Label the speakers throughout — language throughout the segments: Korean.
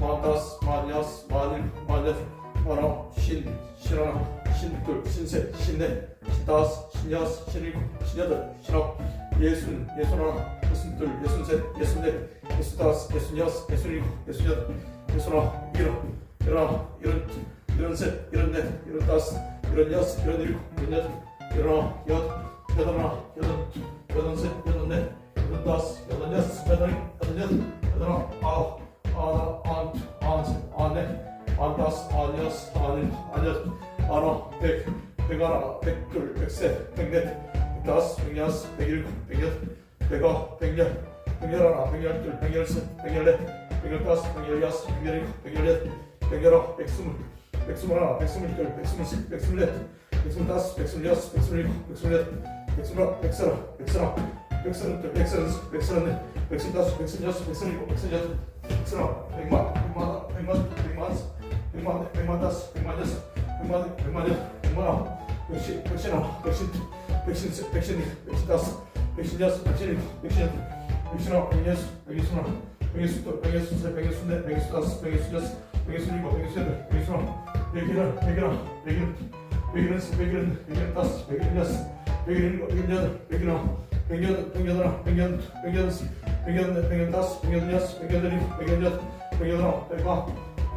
Speaker 1: 마흔다섯, 마흔여섯, 마흔일곱, 마흔여덟, 마흔아홉, 쉰, 쉰하나, 쉰둘, 쉰셋, 쉰넷, 쉰다섯, 쉰여섯, 쉰일곱, 쉰여덟, 쉰아홉, 예순, 예순하나, 예순둘, 예순셋, 예순넷, 예순다섯, 예순여섯, 예순일곱, 예순여덟, 예순아홉, 일흔, 일흔하나, 일흔, 일흔셋, 일흔넷, 일흔다섯, 일흔여섯, 일흔일곱, 일흔여덟, 일흔아홉, 여덟, 여덟하나, 여덟, 여덟셋, 여덟넷, 여덟다섯, 여덟여섯, 여덟일곱, 여덟여덟, 여덟아홉, 아홉, 아홉, 아홉, 아홉셋, 아홉넷, 아홉다섯, 아홉여섯, 아홉일곱, 아홉여덟, 아홉, 백, 백하나, 백둘, 백셋, 백넷, 백다섯, 백여섯, 백일곱, 백여덟, 백아홉, 백열, 백열하나, 백열둘, 백열셋, 백열넷, 백열다섯, 백열여섯, 백열일곱, 백열여덟, 백열아홉, 백스물, 백스물하나, 백스물둘, 백스물셋, 백스물넷, 백스물다섯, 백스물여섯, 백스물일곱, 백스물여덟, 백스물아홉, 백서른, 백서너, 백서른둘, 백서른셋, 백서른넷, 백서른다섯, 백서른여섯, 백서른일곱, 백서른여덟, 백서너, 백만, 백만, 백만, 백만, 백만, 백만 다섯, 백만 여섯, 백만, 백만 여덟, 백만 아홉, 백신, 백신하나, 백신, 백신셋, 백신일, 백신 다섯, 백신 여섯, 백신 일곱, 백신 여덟, 백신 아홉, 백여섯, 백이순하나, 백이순둘, 백이순셋, 백이순넷, 백이순다섯, 백이순여섯, 백이순일곱, 백이순여덟, 백이순아홉, 백일은, 백일하나, 백일은, 백일은, 백일은, 백일은 다섯, 백일은 여섯, 백일은 일곱, 백일은 여덟, 백일은 아홉, Öngöl, öngöl ram, öngöl, öngöl si, öngöl, öngöl tas, öngöl yas, öngöl elif, öngöl yat, öngöl ram, öngöl,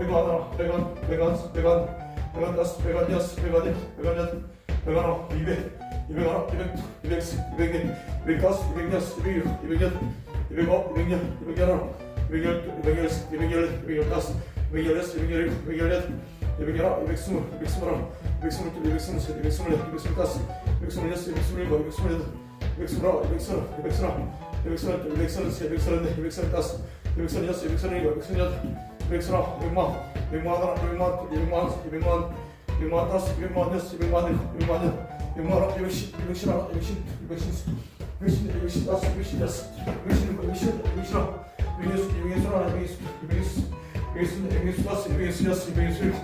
Speaker 1: öngöl ram, öngöl, öngöl, öngöl, öngöl tas, öngöl yas, öngöl elif, öngöl yat, öngöl ram, ibe, ibe ram, ibek, ibek si, ibek ne, ibek tas, ibek yas, ibek yürü, ibek yat, ibek hop, ibek yat, ibek yat ram, ibek yürü, ibek yürü, ibek yürü, ibek yürü tas, ibek yürü, ibek yürü, ibek yürü yat, ibek yat, ibek sumur, ibek sumur ram, ibek sumur, ibek sumur, ibek sumur, ibek sumur tas, ibek sumur yas, ibek sumur yürü, ibek sumur yat, 230, 231, 232, 233, 234, 235, 236, 237, 238, 239, 210, 100만 100만 100만 200만 100만 다섯 100만 여섯 100만 일곱 100만 여덟 100만 아홉 110 110 하나 110 110 110 110 다섯 110 여섯 110 일곱 110 110 하나 110 110 하나 110 110 110 110 다섯 110 여섯 110 일곱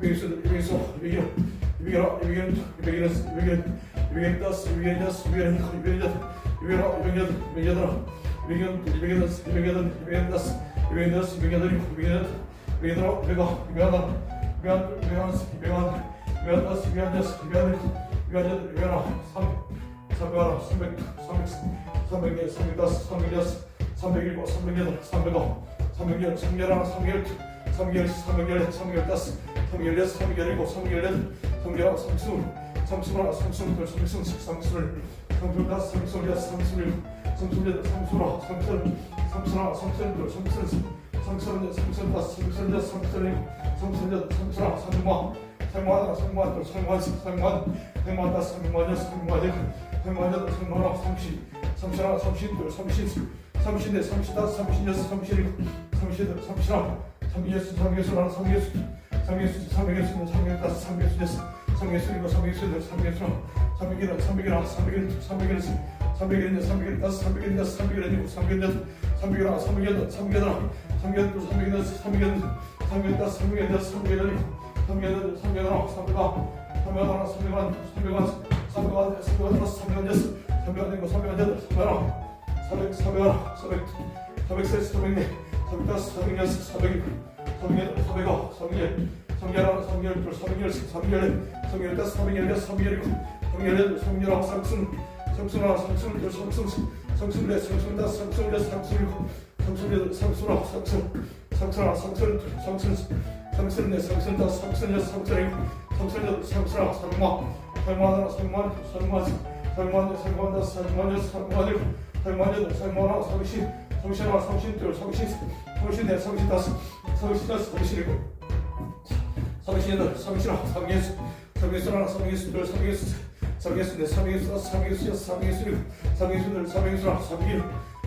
Speaker 1: 110 110 110 110 110 we get we get we get us we get we get us we get us we get we get we get we get we get we get we get us we get we get us we get us we get we get we get we go we get we get we get us we get we get us we get us we get we get we get 삼백하나 삼백 삼백 삼백에 삼백다섯 삼백여섯 삼백일곱 삼백여덟 삼백아홉 삼백열 삼백하나 삼백열 삼백열 삼백열 삼백다섯 삼백열여섯 삼백열일곱 삼백열여덟 삼백 열 아홉, 삼백 스물, 삼백 스물 하나, 삼백 스물 둘, 삼백 스물 셋, 삼백 스물, 삼백 스물 다섯, 삼백 스물 여섯, 삼백 스물 일곱, 삼백 스물 여덟, 삼백 스물 아홉, 삼백 스물, 삼백 스물 하나, 삼백 스물 둘, 삼백 스물 셋, 삼백 스물 넷, 삼백 스물 다섯, 삼백 스물 여섯, 삼백 스물 일곱, 삼백 스물 여덟, 삼백 스물 아홉, 삼백만, 삼백만 하나, 삼백만 둘, 삼백만 셋, 삼백만, 삼백만 다섯, 일 여섯, 삼백 일 일곱, 삼백 일 여덟, 삼백 일 하나, 삼백 여덟, 삼백 여덟 하나, 삼백 여덟 둘, 삼백 여덟, 삼백 여덟, 삼백 여덟 다섯, 삼백 여덟, 삼백 여덟 일곱, 삼백 여덟, 삼백 여덟 하나, 삼백 아홉, 삼백 하나, 삼백 한, 삼백 한, 삼백 한, 삼백 한 다섯, 삼백 한 여섯, 삼백 한 일곱, 삼백 한 여덟, 삼백 하나, 사백, 사백 하나, 사백, 사백 셋, 사백 넷, 사백 다섯, 사백 여섯, 사백 일곱, 사백 여덟, 사백 아홉, 사백 열, 사백 열 하나, 사백 열 둘, 사백 열 셋, 사백 열 여덟, 사백 열 아홉, 사백 스물, 사백 스물 하나, 사백 스물 둘, 사백 스물 셋, 사백 스물 넷, 사백 스물 다섯, 사백 스물 여섯, 사백 스물 일곱, 사백 스물 여덟, 사백 스물 아홉, 사백 스물, 사백 스물 하나, 사백 스물 둘, 스물 넷, 사백 스물 다섯, 사백만 다섯, 일 곱, 사백십 여덟, 사백십 하나, 다섯, 사백십 여섯, 사백십 일곱, 사백십 둘, 사백십 하나, 사백십,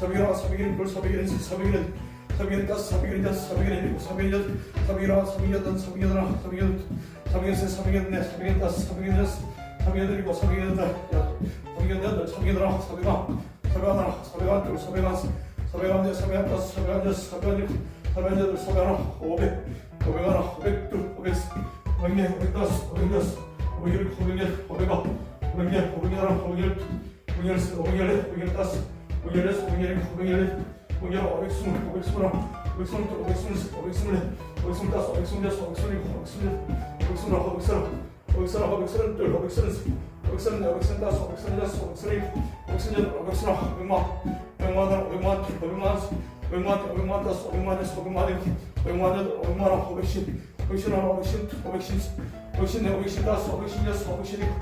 Speaker 1: 사백십 하나, 사백십 둘, 사백십 넷, 사백십, 사백십 사백일 다섯 사백일 여섯 사백일 일곱 사백일 여덟 사백일 아홉 사백일 여덟 사백일 여덟 아홉 사백일 여덟 사백일 셋 사백일 넷 사백일 다섯 사백일 여섯 사백일 여덟 일곱 사백일 여덟 사백일 여덟 사백일 여덟 사백일 아홉 사백일 하나 사백일 하나 둘 사백일 한 사백일 한 넷, 사백일 한 다섯 사백일 한 여섯 사백일 한 일곱 사백일 한 여덟 사백일 하나 오백 오백 하나 오백 둘 오백 셋 오백 넷 오백 다섯 오백 여섯 오백 일곱 오백 여덟 오백 아홉 오백 넷 오백 하나 오백 열 오백 열셋 오백 열넷 오백 열다섯 오백 열여섯 오백 열일곱 오백 열여덟 오백 열아홉 오백 스물 오백 스물하나 오백 스물둘 오백 스물셋 오백 스물넷 오백 스물다섯 오백 스물여섯 오백 스물일곱 오백 스물여덟 오백 스물아홉 오백 서른 오백 서른하나 오백 서른둘 오백 서른셋 오백 서른넷 오백 서른다섯 오백 서른여섯 오백 서른일곱 오백 서른여덟 오백 서른아홉 오백만 오백만 하나 오백만 둘 오백만 셋 오백만 넷 오백만 오백만 일곱 오백만 여덟 오백만 아홉 오백십 오백십 하나 오백십 둘 오백십 셋 오백십 넷 오백십 다섯 오백십 여섯 오백십 일곱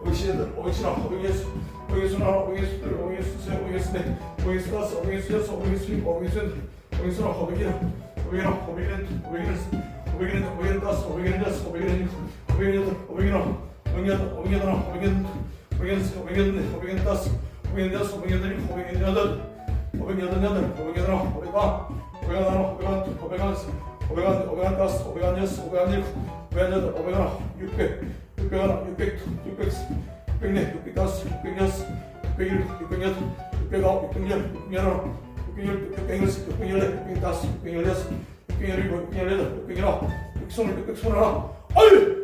Speaker 1: 오백십 여덟 오백십 아홉 오백여섯 오백여섯 하나 오백여섯 둘 오백여섯 셋 오백여섯 넷 오백여섯 다섯 오백여섯 여섯 오백여섯 일곱 오백여섯 여덟 오백여섯 아홉 오백일 오백일 오백일 오백일 오백일 오백일 다섯 오백일 여섯 오백일 일곱 오백일 여덟 오백일 아홉 오백일 오백일 여덟 오백일 오백일 오백일 다섯 오백일 여섯 오백일 일곱 오백일 여덟 오백일 여덟 여덟 오백일 아홉 오백일 오백일 하나 오백일 둘 오백일 셋 오백일 오백일 다섯 오백일 여섯 오백일 일곱 오백일 여덟 오백일 아홉 육백 육백 하나 육백 둘 육백 셋 육백넷 육백다섯 육백여섯 육백일곱 육백여덟 육백아홉 육백열 육백열하나. 육백열 육백열세 육백열네 육백다섯 육백열여섯 육백열일곱 육백열여덟 육백열아홉 육백스물 육백스물하나. 아유